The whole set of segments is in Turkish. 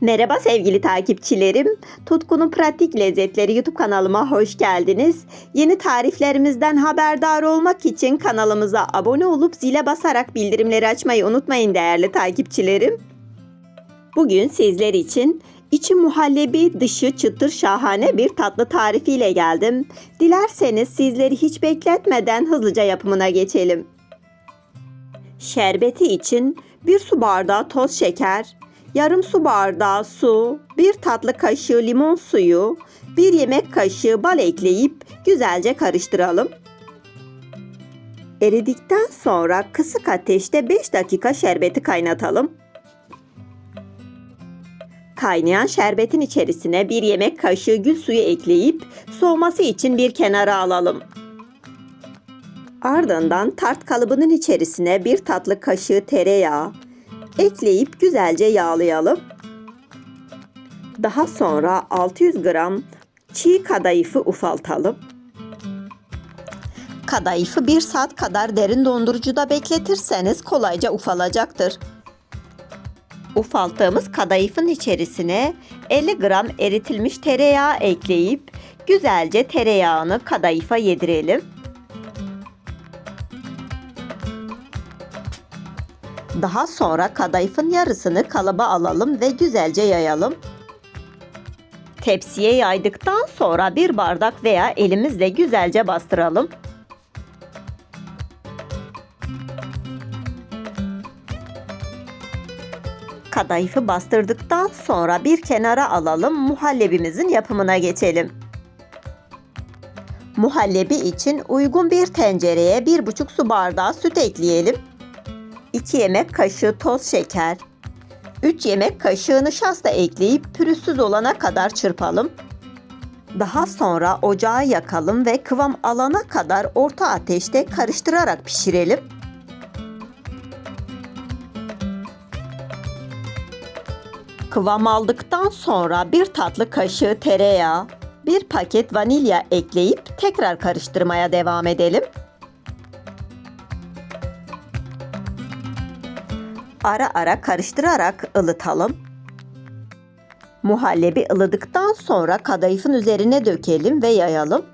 Merhaba sevgili takipçilerim. Tutkunun Pratik Lezzetleri YouTube kanalıma hoş geldiniz. Yeni tariflerimizden haberdar olmak için kanalımıza abone olup zile basarak bildirimleri açmayı unutmayın değerli takipçilerim. Bugün sizler için içi muhallebi dışı çıtır şahane bir tatlı tarifiyle geldim. Dilerseniz sizleri hiç bekletmeden hızlıca yapımına geçelim. Şerbeti için 1 su bardağı toz şeker, yarım su bardağı su, 1 tatlı kaşığı limon suyu, 1 yemek kaşığı bal ekleyip güzelce karıştıralım. Eridikten sonra kısık ateşte 5 dakika şerbeti kaynatalım. Kaynayan şerbetin içerisine 1 yemek kaşığı gül suyu ekleyip soğuması için bir kenara alalım. Ardından tart kalıbının içerisine bir tatlı kaşığı tereyağı ekleyip güzelce yağlayalım. Daha sonra 600 gram çiğ kadayıfı ufaltalım. Kadayıfı 1 saat kadar derin dondurucuda bekletirseniz kolayca ufalacaktır. Ufalttığımız kadayıfın içerisine 50 gram eritilmiş tereyağı ekleyip güzelce tereyağını kadayıfa yedirelim. Daha sonra kadayıfın yarısını kalıba alalım ve güzelce yayalım. Tepsiye yaydıktan sonra bir bardak veya elimizle güzelce bastıralım. Kadayıfı bastırdıktan sonra bir kenara alalım muhallebimizin yapımına geçelim. Muhallebi için uygun bir tencereye 1,5 su bardağı süt ekleyelim. 2 yemek kaşığı toz şeker, 3 yemek kaşığı nişasta ekleyip pürüzsüz olana kadar çırpalım. Daha sonra ocağı yakalım ve kıvam alana kadar orta ateşte karıştırarak pişirelim. Kıvam aldıktan sonra bir tatlı kaşığı tereyağı, bir paket vanilya ekleyip tekrar karıştırmaya devam edelim. Ara ara karıştırarak ılıtalım. Muhallebi ılıdıktan sonra kadayıfın üzerine dökelim ve yayalım.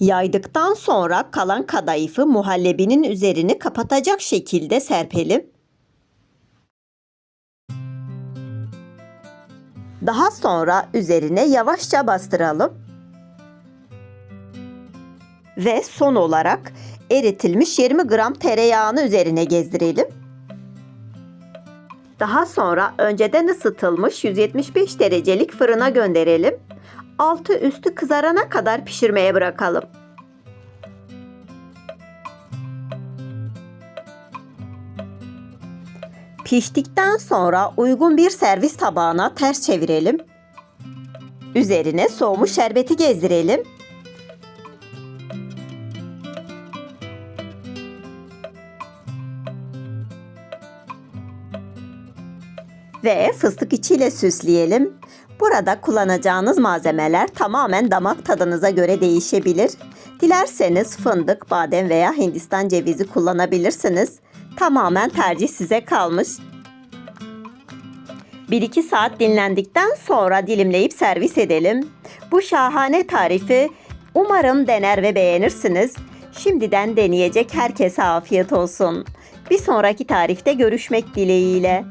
Yaydıktan sonra kalan kadayıfı muhallebinin üzerini kapatacak şekilde serpelim. Daha sonra üzerine yavaşça bastıralım. Ve son olarak eritilmiş 20 gram tereyağını üzerine gezdirelim. Daha sonra önceden ısıtılmış 175 derecelik fırına gönderelim. Altı üstü kızarana kadar pişirmeye bırakalım. Piştikten sonra uygun bir servis tabağına ters çevirelim. Üzerine soğumuş şerbeti gezdirelim. Ve fıstık içiyle süsleyelim. Burada kullanacağınız malzemeler tamamen damak tadınıza göre değişebilir. Dilerseniz fındık, badem veya hindistan cevizi kullanabilirsiniz. Tamamen tercih size kalmış. 1-2 saat dinlendikten sonra dilimleyip servis edelim. Bu şahane tarifi umarım dener ve beğenirsiniz. Şimdiden deneyecek herkese afiyet olsun. Bir sonraki tarifte görüşmek dileğiyle.